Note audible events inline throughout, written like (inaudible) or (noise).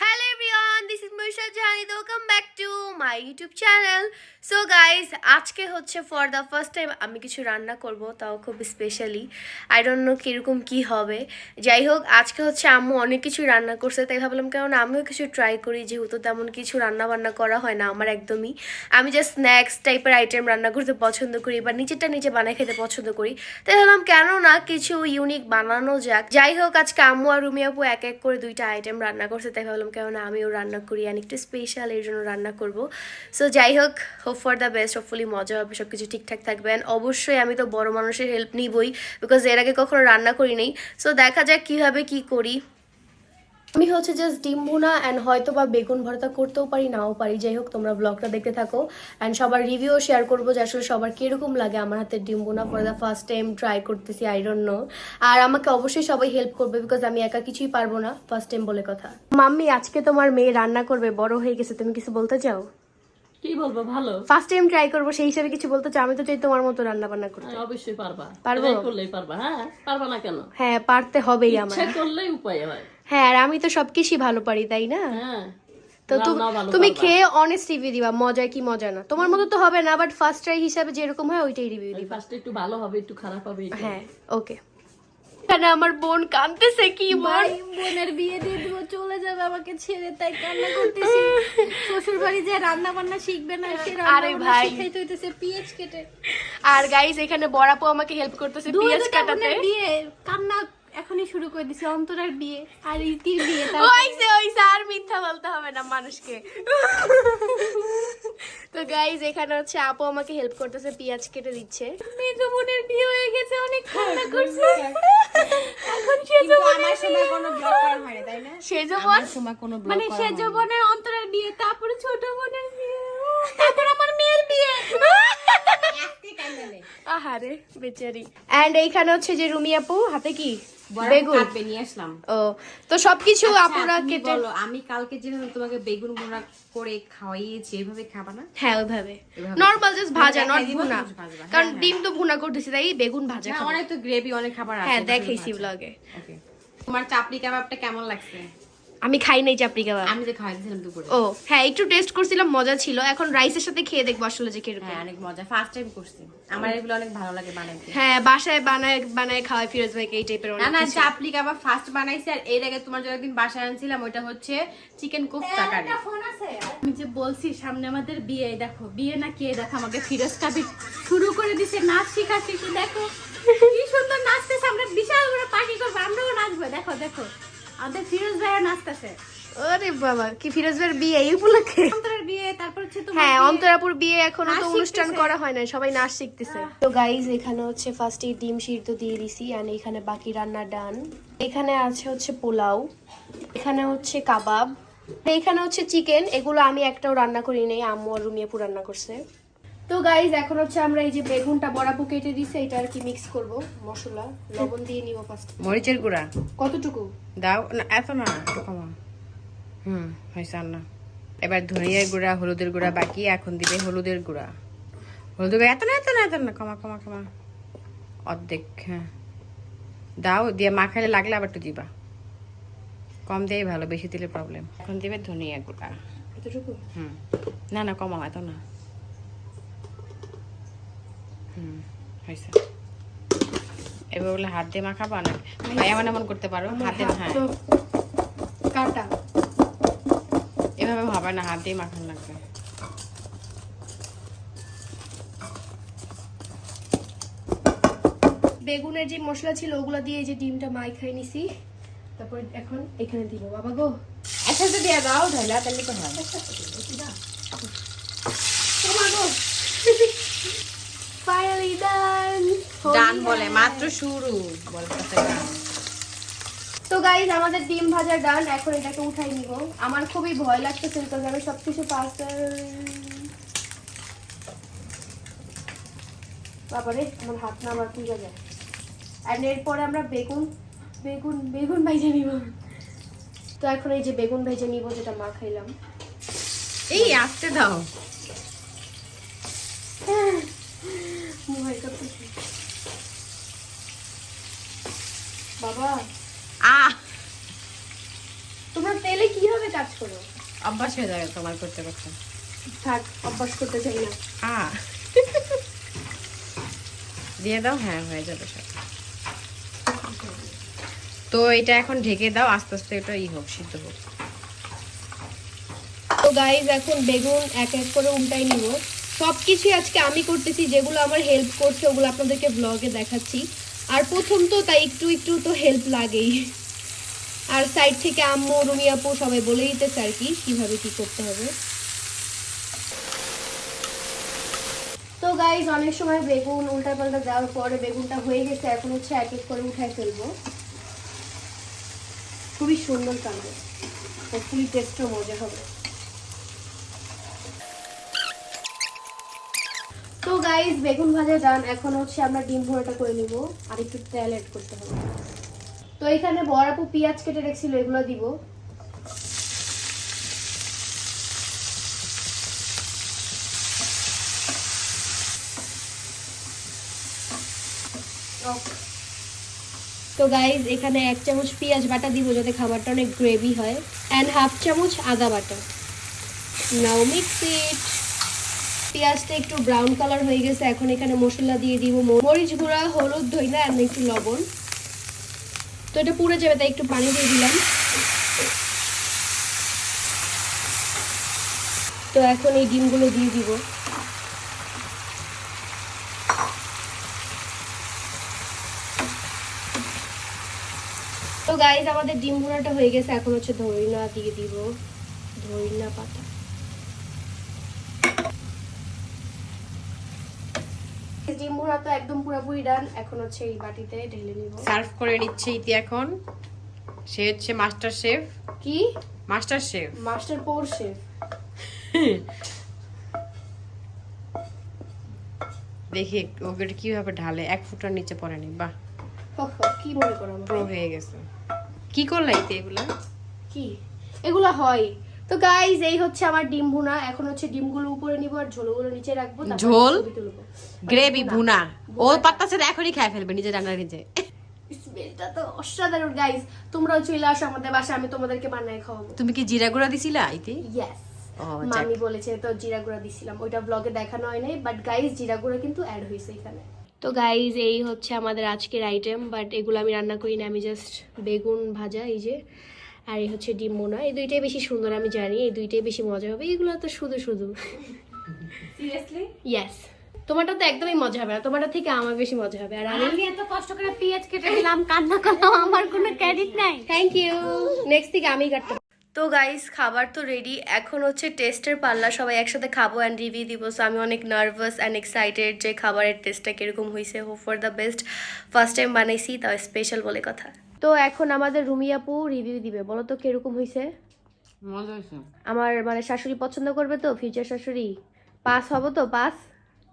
Hello Musha Jani. Welcome back to my YouTube channel. So guys, আজকে হচ্ছে for the first time আমি কিছু রান্না করব তাও খুব স্পেশালি আই ডোন্ট নো কীরকম কী হবে যাই হোক আজকে হচ্ছে আম্মু অনেক কিছু রান্না করছে তাই ভাবলাম কেন আমিও কিছু ট্রাই করি যেহেতু তেমন কিছু রান্না বান্না করা হয় না আমার একদমই আমি জাস্ট স্ন্যাক্স টাইপের আইটেম রান্না করতে পছন্দ করি বা নিচেরটা নিচে বানাই খেতে পছন্দ করি তাই ভাবলাম কেন না কিছু ইউনিক বানানো যাক যাই হোক আজকে আম্মু আর রুমি আপু এক এক করে দুইটা আইটেম রান্না করছে তাই ভাবলাম কেননা আমিও রান্না করি আর একটু স্পেশাল এর জন্য রান্না করব। সো যাই হোক hope for the best hopefully মজা হবে সব কিছু ঠিকঠাক থাকবে। অ্যান্ড অবশ্যই আমি তো বড় মানুষের হেল্প নিবই বিকজ এর আগে কখনো রান্না করি নেই। সো দেখা যাক কীভাবে কি করি। আমি হচ্ছে জাস্ট ডিম ভুনা অ্যান্ড হয়তো বা বেগুন ভর্তা করতেও পারি, নাও পারি। যাই হোক, তোমরা ব্লগটা দেখতে থাকো অ্যান্ড সবার রিভিউ শেয়ার করব যে আসলে সবার কীরকম লাগে আমার হাতে ডিম ভুনা for the first time try করতেছি আই ডোন্ট নো আর আমাকে অবশ্যই সবাই হেল্প করবে বিকজ আমি একা কিছুই পারব না ফার্স্ট টাইম বলে কথা। মাম্মি, আজকে তোমার মেয়ে রান্না করবে, বড় হয়ে গেছে, তুমি কিছু বলতে চাও? কি বলব ভালো। ফার্স্ট টাইম ট্রাই করব সেই হিসাবে কিছু বলতে চাও? আমি তো চাই তোমার মতো রান্না বান্না করতে। হ্যাঁ, অবশ্যই পারবা। পারব? করলেই পারবা হ্যাঁ? পারবা না কেন? হ্যাঁ পারতে হবেই আমার। ইচ্ছা করলেই উপায় হয়। হ্যাঁ আর আমি তো সবকিছুই ভালো পারি তাই না? হ্যাঁ তো তুমি খেয়ে অনেস্ট রিভিউ দিবা মজা কি মজা না। তোমার মতো তো হবে না বাট ফার্স্ট ট্রাই হিসাবে যেরকম হয় ওইটাই রিভিউ দিবা। ফার্স্টে একটু ভালো হবে একটু খারাপ হবে হ্যাঁ ওকে এখানে আমার বোন কাঁদতেছে কি বোন বোনের বিয়ে দিয়ে দিব চলে যাবে আমাকে ছেড়ে তাই কান্না করতেছি। শ্বশুর বাড়ি যে রান্না বান্না শিখবে না সে আরে ভাই। শিখাইতে হইতেছে পিএইচ কেটে। আর গাইস এখানে বড়াপু আমাকে হেল্প করতেছে দুটা কাটাতে। বিয়ে কান্না এখনই শুরু করে দিছে অন্তরার বিয়ে আর ইতির বিয়ে ওইসে ওইসে আর মিথ্যা বলতে হবে না মানুষকে। তো গাইস এখানে হচ্ছে আপু আমাকে হেল্প করতেছে পেঁয়াজ কেটে দিচ্ছে। মেজো বোনের বিয়ে হয়ে গেছে অনেক কান্না করছে। অন্তরার বিয়ে তারপরে ছোট বোনের বিয়ে। (laughs) তারপর আমার মেয়ের বিয়ে। আহারে বেচারি। এন্ড এইখানে হচ্ছে যে রুমি আপু হাতে কি? বেগুন। নিয়ে আসলাম। ও তো সবকিছু আচ্ছা, আপুরা কেটে বলো আমি কালকে যেভাবে তোমাকে বেগুন ভুনা করে খাওয়াইয়েছি এভাবে খাবা না? হ্যাঁ ওইভাবে। নরমাল জাস্ট ভাজা হ্যাঁ, নট হ্যাঁ, ভুনা হ্যাঁ, কারণ হ্যাঁ। ডিম তো ভুনা করতেছি তাই বেগুন ভাজা খাব। অনেক তো গ্রেভি অনেক খাবার আছে হ্যাঁ দেখাইছি। ব্লগে. তোমার চাপড়ি কাবাবটা কেমন লাগছে? আমি খাই নাই চাপড়ি কাবাব আমি যে খাওয়াইছিলাম দুপুরে। ও হ্যাঁ একটু টেস্ট করছিলাম মজা ছিল। এখন রাইসের সাথে খেয়ে দেখব আসলে যে কীরকম। হ্যাঁ অনেক মজা। ফার্স্ট টাইম করছি। আমার এগুলো অনেক ভালো লাগে বানাইতে। হ্যাঁ বাসায় বানায় বানায় খাওয়াই ফিরোজ ভাইকে এই টাইপের না অনেক না কিছু। চাপলি কাবাব ফার্স্ট বানাইছি? আর এর আগে তোমার জন্য একদিন বাসায় আনছিলাম ওইটা হচ্ছে চিকেন কোফতা কারি আমি যে বলছি সামনে আমাদের বিয়ে দেখো বিয়ে না কে দেখো আমাকে ফিরোজ কাবি শুরু করে দিছে নাচ শিখা শিখি দেখো। কি সুন্দর নাচতেছে আমরা বিশাল বড় পার্টি করব আমরাও নাচবো দেখো দেখো। আমাদের ফিরোজ ভাইয়া নাচতেছে। আরে বাবা কি ফিরোজ ভাইয়ের বিয়ে এই উপলক্ষে? অন্তরের বিয়ে তারপর হচ্ছে তোমার হ্যাঁ অন্তরাপুর বিয়ে এখনও তো অনুষ্ঠান করা হয় না সবাই নাচ শিখতেছে। তো গাইজ এখানে হচ্ছে ফার্স্টে ডিম সিদ্ধ দিয়ে দিছি আর এখানে বাকি রান্না ডান এখানে আছে হচ্ছে পোলাও এখানে হচ্ছে কাবাব এখানে হচ্ছে চিকেন এগুলো আমি একটাও রান্না করি নাই আম্মু আর রুমিয়াপু রান্না করছে। তো গাইজ এখন হচ্ছে আমরা এই যে বেগুনটা বড়াপু কেটে দিছে এটা আর কি মিক্স করব। মশলা লবণ দিয়ে নিব ফার্স্ট মরিচের গুঁড়া? কতটুকু? দাও। না এত না একটু কমা। হুম হয়েছে না এবার ধনিয়ার গুঁড়া হলুদের গুঁড়া বাকি এখন দিবে হলুদের গুঁড়া। হলুদের গুঁড়া এত না এত না এত না কমা কমা কমা। অর্ধেক হ্যাঁ। দাও দিয়ে মাখালে লাগলে আবার একটু দিবা। কম দিয়ে ভালো বেশি দিলে প্রবলেম এখন দিবে ধনিয়া গুঁড়া। এতটুকু? হুম। না না কমাও এত না। হুম। হয়েছে। এবার বলে হাত দিয়ে মাখাবা না? এমন এমন করতে পারো হাতে হ্যাঁ কাটা। এভাবে হবে না হাত দিয়ে মাখানো লাগবে। বেগুনের যে মশলা ছিল ওগুলো দিয়ে যে ডিমটা মাই খাই নিছি। তারপর এখন এখানে দিব। বাবা গো একসাথে দিয়ে দাও ঢাইলা তাহলে তো হয়। (laughs) ডান বলে মাত্র শুরু। তো গাইজ আমাদের ডিম ভাজা ডান এখন এটাকে উঠাই নিব। আমার খুবই ভয় লাগতেছে বিকজ আমি সবকিছু পার্সেল বাবারে আমার হাত না আমার পুজো যায়। আর এরপরে আমরা বেগুন বেগুন বেগুন ভাইজে নিব। তো এখন এই যে বেগুন ভেজে নিব যেটা মা খাইলাম। এই আসতে দাও। ভয় করতেছে বাবা। আহ তো তোমরা তেলে কীভাবে কাজ করো? অভ্যাস হয়ে যাবে তোমার করতে করতে। থাক অভ্যাস করতে চাই না। আ। দিয়ে দাও হ্যাঁ হয়ে যাবে সব। তো এটা এখন ঢেকে দাও আস্তে আস্তে এটা ই হোক সিদ্ধ হোক। তো গাইজ এখন বেগুন এক এক করে উল্টাই নিব। সব কিছুই আজকে আমি করতেছি যেগুলো আমার হেল্প করছে ওগুলো আপনাদেরকে ব্লগে দেখাচ্ছি। আর প্রথম তো তাই একটু একটু তো হেল্প লাগেই। আর সাইড থেকে আম্মু, রুমি আপু সবাই বলে দিতেছে আর কি, কীভাবে কি করতে হবে। তো গাইজ অনেক সময় বেগুন উল্টা পাল্টা দেওয়ার পরে বেগুনটা হয়ে গেছে, এখন হচ্ছে এক এক করে উঠাই ফেলব। খুবই সুন্দর কালার হোপফুলি টেস্টও মজা হবে। তো গাইস বেগুন ভাজা ডান এখন হচ্ছে আমরা ডিম ভোড়াটা করে নিব আর একটু তেল অ্যাড করতে হবে। তো এখানে বড় আপু পেঁয়াজ কেটে রেখেছিল, এগুলো দিব। তো গাইজ এখানে এক চামচ পেঁয়াজ বাটা দিব যাতে খাবারটা অনেক গ্রেভি হয়। অ্যান্ড হাফ চামচ আদা বাটা। নাও মিক্স ইট পেঁয়াজটা একটু ব্রাউন কালার হয়ে গেছে, এখন এখানে মশলা দিয়ে দিব মরিচ গুঁড়া, হলুদ ধইনা আর একটু লবণ। তো এটা পুড়ে যাবে, তাই একটু পানি দিয়ে দিলাম। তো এখন এই ডিমগুলো দিয়ে দিব। তো গাইজ আমাদের ডিম ভুনাটা হয়ে গেছে, এখন হচ্ছে ধরিনা দিয়ে দিব। ধরিনা পাতা। ভুনা তো একদম পুরোপুরি ডান এখন হচ্ছে এই বাটিতে ঢেলে নিব। সার্ভ করে নিচ্ছে ইতি এখন। সে হচ্ছে মাস্টার শেফ। কি? Master chef. মাস্টার পোর শেফ। দেখি ওকে কীভাবে ঢালে। এক ফুটার নিচে পড়েনি বাহ। কি মনে করো প্রো হয়ে গেছে। কি করলা ইতি এগুলা? কি? এগুলা হয়। তো গাইজ এই হচ্ছে আমার ডিম ভুনা। এখন হচ্ছে ডিমগুলো উপরে নিব আর ঝোলগুলো নিচে রাখব ঝোল? গ্রেভি ভুনা। ও পাত্তাছে এখনই খাই ফেলবে নিজে রান্না নিজে। স্মেলটা তো অসাধারণ গাইজ তোমরাও চলে আসো আমাদের বাসায় আমি তোমাদেরকে বানায় খাওয়াবো। তুমি কি জিরা গুঁড়া দিছিলা ইতি ইয়েস মামি বলেছে তো জিরা গুঁড়া দিছিলাম। ওইটা ব্লগে দেখানো হয় নাই বাট গাইজ জিরা গুঁড়া কিন্তু অ্যাড হয়েছে এখানে। তো গাইজ এই হচ্ছে আমাদের আজকের আইটেম বাট এগুলো আমি রান্না করি না আমি জাস্ট বেগুন ভাজা এই যে। আর এই হচ্ছে ডিম মোনা। এই দুইটাই বেশি সুন্দর আমি জানি। এই দুইটাই বেশি মজা হবে। এগুলো তো শুধু শুধু। সিরিয়াসলি ইয়েস তোমারটা তো একদমই মজা হবে না। তোমারটা থেকে আমার বেশি মজা হবে। আর আমি আমি এত কষ্ট করে পেঁয়াজ কেটে দিলাম কান্না করলাম আমার কোনো ক্রেডিট নাই। থ্যাংক ইউ নেক্সট থেকে আমি কাটতে তো গাইস খাবার তো রেডি এখন হচ্ছে টেস্টের পাল্লা। সবাই একসাথে খাব অ্যান্ড রিভিউ দিব। সো আমি অনেক নার্ভাস অ্যান্ড এক্সাইটেড যে খাবারের টেস্টটা কীরকম হয়েছে hope for the best first time বানাইছি তাও স্পেশাল বলে কথা। তো এখন আমাদের রুমি আপু রিভিউ দিবে। বলো তো কীরকম হয়েছে মজা হয়েছে আমার মানে শাশুড়ি পছন্দ করবে তো ফিউচার শাশুড়ি? পাস হব তো পাস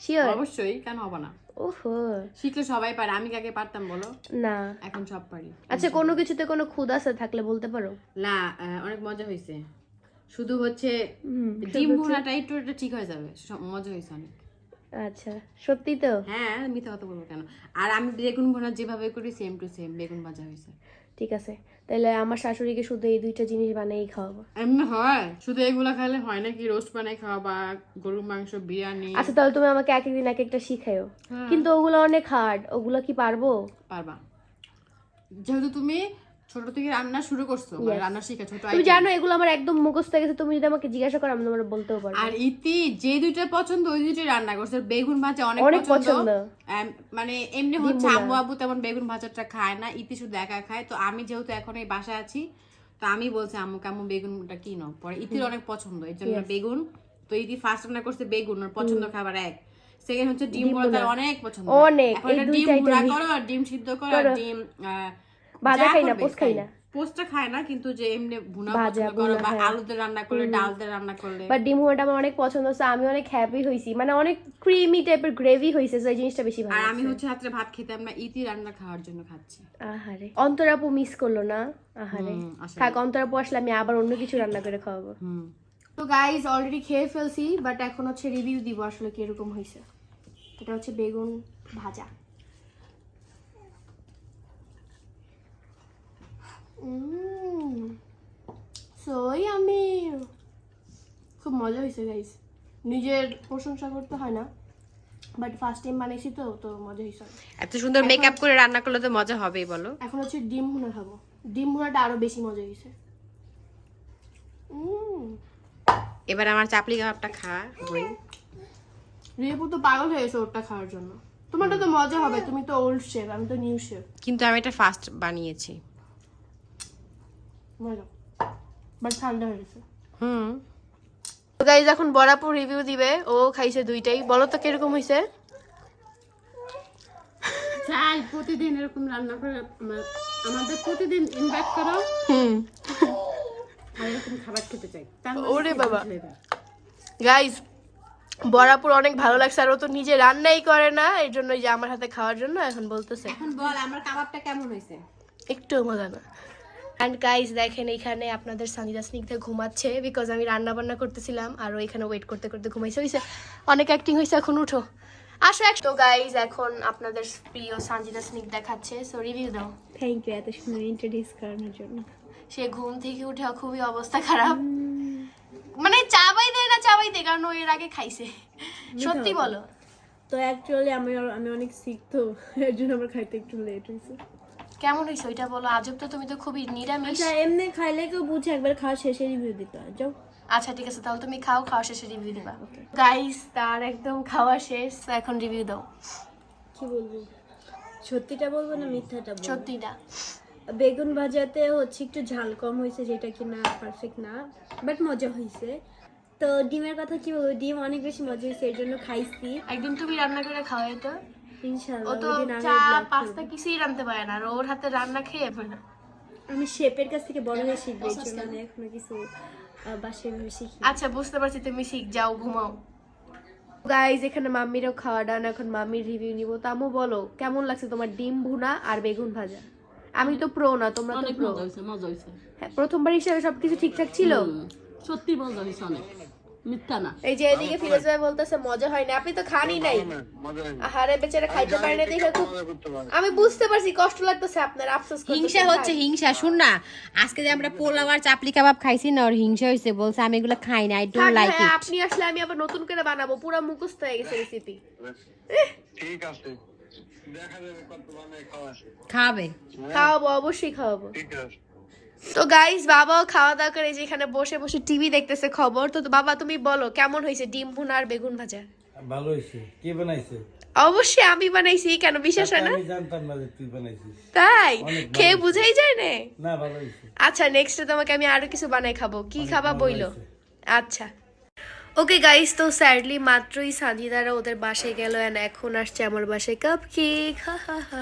শিওর অবশ্যই কেন হবে না? ওহো। শিখলে সবাই পারে আমি কাকে পারতাম বলো? না। এখন সব পারি। আচ্ছা কোনো কিছুতে কোনো খুদ আছে থাকলে বলতে পারো? না অনেক মজা হয়েছে শুধু হচ্ছে ডিম ভুনাটা একটু ঠিক হয়ে যাবে। সব মজা হয়েছে অনেক। আচ্ছা সত্যি তো? হ্যাঁ মিথ্যা কথা বলব কেন? আর আমি বেগুন ভুনা যেভাবে করি সেম টু সেম বেগুন ভাজা হয়েছে। ঠিক আছে তাহলে আমার শাশুড়িকে শুধু এই দুইটা জিনিস বানিয়েই খাওয়াবো। এমনি হয় শুধু এগুলা খাইলে হয় নাকি? রোস্ট বানাই খাওয়া বা গরুর মাংস বিরিয়ানি। আচ্ছা তাহলে তুমি আমাকে এক একদিন এক একটা শিখাইও হ্যাঁ। কিন্তু ওগুলো অনেক হার্ড ওগুলো কি পারব? পারবা। যেহেতু তুমি ছোট থেকে রান্না শুরু করছ মানে রান্না শিখা ছোট তুমি জানো এগুলো আমার একদম মুখস্থ গেছে তুমি যদি আমাকে জিজ্ঞাসা করো আমি তোমার বলতেও পারব। আর ইতি যে দুইটা পছন্দ ওই দুইটাই রান্না করছে। বেগুন ভাজা অনেক পছন্দ। মানে এমনি হচ্ছে আব্বু তেমন বেগুন ভাজাটা খায় না ইতি শুধু একা খায়। তো আমি যেহেতু এখন এই বাসায় আছি তো আমি বলছি আম্মু বেগুনটা কিনো। পরে ইতির অনেক পছন্দ এই জন্য বেগুন। তো ইতি ফার্স্ট রান্না করছে বেগুন ওর পছন্দ খাবার এক। সেকেন্ড হচ্ছে ডিম ভুনা তার অনেক পছন্দ। অনেক, ডিম দুইটাই করো আর ডিম সিদ্ধ করো আর ডিম আহ, ভাজা খাই না, পোস্ত খাই না। পোস্টটা খায় না কিন্তু যে এমনি ভুনা ভাজা, করো বা। আলুতে রান্না করলে ডাল দিয়ে রান্না করলে। বাট ডিম হুয়াটা আমার অনেক পছন্দ হচ্ছে আমি অনেক হ্যাপি হয়েছি মানে অনেক ক্রিমি টাইপের গ্রেভি হয়েছে সেই জিনিসটা বেশি আর ভালো আমি হচ্ছে রাত্রে ভাত খেতাম না ইতি রান্না খাওয়ার জন্য খাচ্ছি। আহারে। অন্তরাপু মিস করল না? আহারে। থাক অন্তরাপু আসলে আমি আবার অন্য কিছু রান্না করে খাওয়াবো। হুম। তো গাইজ অলরেডি খেয়ে ফেলছি বাট এখন হচ্ছে রিভিউ দিব আসলে কীরকম হয়েছে এটা হচ্ছে বেগুন ভাজা। সো আমি খুব মজা হয়েছে গাইস নিজের প্রশংসা করতে হয় না বাট ফার্স্ট টাইম বানিয়েছি তো তো মজা হয়েছে এত সুন্দর মেকআপ করে রান্না করলে তো মজা হবেই বলো। এখন হচ্ছে ডিম ভুনা খাব। ডিম ভুনাটা আরও বেশি মজা হয়েছে। উম, এবার আমার চাপলি কাবাবটা খা বই। রিপু তো পাগল হয়ে গেছে ওটা খাওয়ার জন্য। তোমারটা তো মজা হবে তুমি তো ওল্ড শেফ আমি তো নিউ শেফ কিন্তু আমি এটা ফার্স্ট বানিয়েছি। মজা বাট ঠান্ডা হয়ে গেছে হুম গাইজ এখন বরাপুর রিভিউ দিবে। ও খাইছে দুইটাই। বলো তো কীরকম হয়েছে চাই প্রতিদিন এরকম রান্না করে আমাদের প্রতিদিন ইনভাইট করো। হুম। এরকম খাবার খেতে চাই। ওরে বাবা। গাইজ বরাপুর অনেক ভালো লাগছে। আর ও তো নিজে রান্নাই করে না। এই জন্য যে আমার হাতে খাওয়ার জন্য এখন বলতেছে। এখন বল আমার কাবাবটা কেমন হয়েছে একটু মজা না। অ্যান্ড গাইজ দেখেন এখানে আপনাদের সানিদা স্নিগ্ধা ঘুমাচ্ছে বিকজ আমি রান্না বান্না করতেছিলাম আর এখানে ওয়েট করতে করতে ঘুমাইছে। হয়েছে অনেক অ্যাক্টিং হয়েছে এখন উঠো। আসো এক তো গাইজ এখন আপনাদের প্রিয় সঞ্জিদা স্নিগ্ধা খাচ্ছে। সো রিভিউ দাও। থ্যাংক ইউ এত সুন্দর ইন্ট্রোডিউস করানোর জন্য। সে ঘুম থেকে উঠে খুবই অবস্থা খারাপ। মানে চাবাই দেয় না চাবাই দেয় কারণ ও এর আগে খাইছে। সত্যি বলো। তো অ্যাকচুয়ালি আমি আমি অনেক সিক তো এর জন্য আমার খাইতে একটু লেট হয়েছে। কেমন হয়েছে ওইটা বলো? আজব তো তুমি তো খুবই নিরামিষ। আচ্ছা এমনি খাইলে কেউ বুঝে একবার খাওয়া শেষে রিভিউ দিতে হয় যাও। আচ্ছা ঠিক আছে তাহলে তুমি খাও খাওয়া শেষে রিভিউ দিবা। গাইস তার একদম খাওয়া শেষ তো এখন রিভিউ দাও। কি বলব? সত্যিটা বলব না মিথ্যাটা বলব? সত্যিটা। বেগুন ভাজাতে হচ্ছে একটু ঝাল কম হয়েছে যেটা কি না পারফেক্ট না বাট মজা হয়েছে। তো ডিমের কথা কি বলব? ডিম অনেক বেশি মজা হয়েছে এর জন্য খাইছি। একদিন তুমি রান্না করে খাওয়াই তো। ও তো চা পাস্তা কিছুই রানতে পারে না আর ওর হাতে রান্না খেয়ে ফেলে আমি শেপের কাছ থেকে বড় হয়ে শিখব এই জন্য আমি এখনও কিছু বাসায় ভাবে শিখি আচ্ছা বুঝতে পারছি তুমি শিখ যাও ঘুমাও। গাইজ এখানে মাম্মিরও খাওয়া ডান এখন মাম্মির রিভিউ নিব। তামু বলো কেমন লাগছে তোমার ডিম ভুনা আর বেগুন ভাজা? আমি তো প্রো না তোমরা তো প্রো হ্যাঁ প্রথমবার হিসাবে সবকিছু ঠিকঠাক ছিল? সত্যি মজা হয়েছে অনেক। মিথ্যা না। এই যে এদিকে ফিরোজ ভাই বলতেছে মজা হয়নি আপনি তো খানই নাই। আহারে বেচারা খাইতে পারে না দেখে খুব আমি বুঝতে পারছি কষ্ট লাগতেছে আপনার আফসোস হিংসা হচ্ছে হিংসা। শুন না আজকে যে আমরা পোলাও আর চাপলি কাবাব খাইছি না ওর হিংসা হয়েছে বলছে আমি এগুলো খাই না আই ডোন্ট লাইক ইট আপনি আসলে আমি আবার নতুন করে বানাবো পুরো মুখস্থ হয়ে গেছে রেসিপি ঠিক আছে দেখা যাবে কত বানায় খাওয়া। খাবে খাওয়াবো অবশ্যই খাওয়াবো। ঠিক আছে। তো গাইস বাবাও খাওয়া দাওয়া করে যেখানে বসে বসে টিভি দেখতেছে খবর। তো বাবা তুমি বলো কেমন হয়েছে ডিম ভুনা আর বেগুন ভাজা? ভালো হয়েছে। কে বানাইছে? অবশ্যই আমি বানাইছি কেন বিশ্বাস হয় না? আমি জানতাম না যে তুই বানাইছিস। তাই? কে খেয়ে বুঝাই যায় না? না ভালো হয়েছে। আচ্ছা নেক্সট তোমাকে আমি আরও কিছু বানাই খাব। কি খাবা বইলো? আচ্ছা। ওকে গাইস তো স্যাডলি মাত্রই সাজিদারা ওদের বাসায় গেল অ্যান্ড এখন আসছে আমার বাসায় কাপ কেক হা হা হা।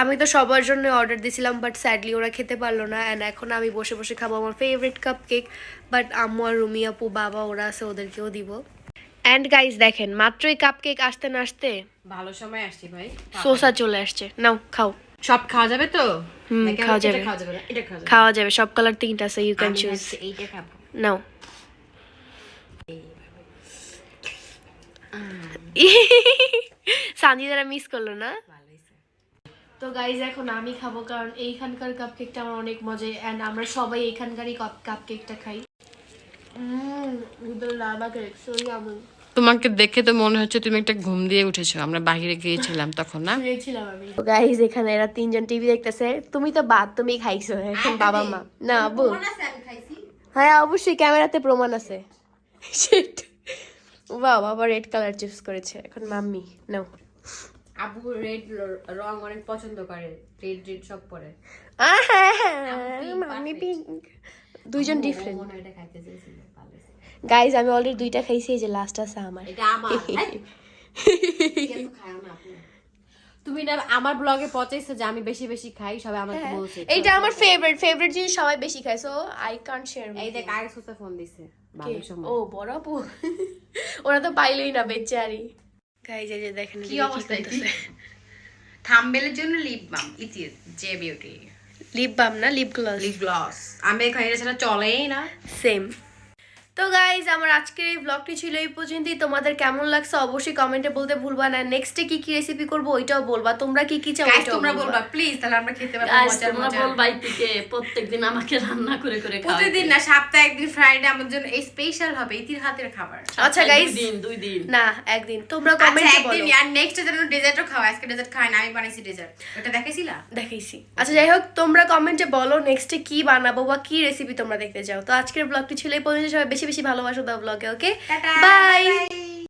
আমি তো সবার জন্য অর্ডার দিয়েছিলাম বাট স্যাডলি ওরা খেতে পারল না অ্যান্ড এখন আমি বসে বসে খাব আমার ফেভারিট কাপ কেক বাট আম্মু আর রুমি আপু বাবা ওরা আছে ওদেরকেও দিব। অ্যান্ড গাইস দেখেন মাত্রই কাপ কেক আসতে না আসতে ভালো সময় আসছে ভাই। সোসা চলে আসছে। নাও খাও। সব খাওয়া যাবে তো? হুম, খাওয়া যাবে। খাওয়া যাবে সব কালার তিনটা আছে ইউ ক্যান চুজ নাও। (laughs) সানিদারা মিস করল না? তো গাইজ এখন আমি খাব কারণ এইখানকার কাপ কেকটা আমার অনেক মজা অ্যান্ড আমরা সবাই এইখানকারই কাপ কাপ কেকটা খাই। তোমাকে দেখে তো মনে হচ্ছে তুমি একটা ঘুম দিয়ে উঠেছো। আমরা বাইরে গিয়েছিলাম তখন না? গাইজ এখানে এরা তিনজন টিভি দেখতেছে। তুমি তো বাদ তুমি খাইছো। এখন বাবা মা না আবু হ্যাঁ অবশ্যই ক্যামেরাতে প্রমাণ আছে। (laughs) Shit. বাবা আবার রেড কালার চুজ করেছে। এখন মাম্মি নাও। আবু রেড রং অনেক পছন্দ করে। রেড রেড সব পরে। মাম্মি পিঙ্ক দুইজন ডিফারেন্ট হয়। গাইজ আমি অলরেডি দুইটা খাইছি এই যে লাস্ট আছে আমার। এটা আমার? (laughs) তুমি না আমার ব্লগে পচাইছো যে আমি বেশি বেশি খাই সবাই আমাকে বলছে। এইটা আমার ফেভারিট ফেভারিট জিনিস সবাই বেশি খায় সো আই কান্ট শেয়ার এই দেখ সুসে ফোন দিছে। ও বড় আপু ওরা তো পাইলেই না বেচারি। গাইজ এই যে দেখেন কি অবস্থা থাম্বেলের জন্য লিপ বাম ইতি জে বিউটি লিপ বাম না লিপ গ্লস লিপ গ্লস আমি এখন এটা ছাড়া চলেই না। সেম তো গাইজ আমার আজকের এই ব্লগটি ছিল এই পর্যন্তই। তোমাদের কেমন লাগছে অবশ্যই কমেন্টে বলতে ভুলবা না। নেক্সটে কি কি রেসিপি করব ওইটাও বলবা। তোমরা কি কি চাও তোমরা বলবা। প্লিজ তাহলে আমরা খেতে পারব মজার তোমরা বলবা থেকে প্রত্যেকদিন আমাকে রান্না করে করে। প্রতিদিন না সপ্তাহে একদিন ফ্রাইডে আমার জন্য এই স্পেশাল হবে ইতির হাতের খাবার। আচ্ছা গাইজ দিন দুই দিন। না একদিন। তোমরা আচ্ছা কমেন্টে একদিন আর নেক্সট যেন ডেজার্টও খাওয়া আজকে ডেজার্ট খাই না আমি বানাইছি ডেজার্ট ওটা দেখাইছিলা? দেখাইছি। আচ্ছা যাই হোক তোমরা কমেন্টে বলো নেক্সটে কি বানাবো বা কি রেসিপি তোমরা দেখতে চাও। তো আজকের ব্লগটি ছিল এই পর্যন্ত সবাই বেশি বেশি ভালোবাসো দাও ব্লগে ওকে বাই.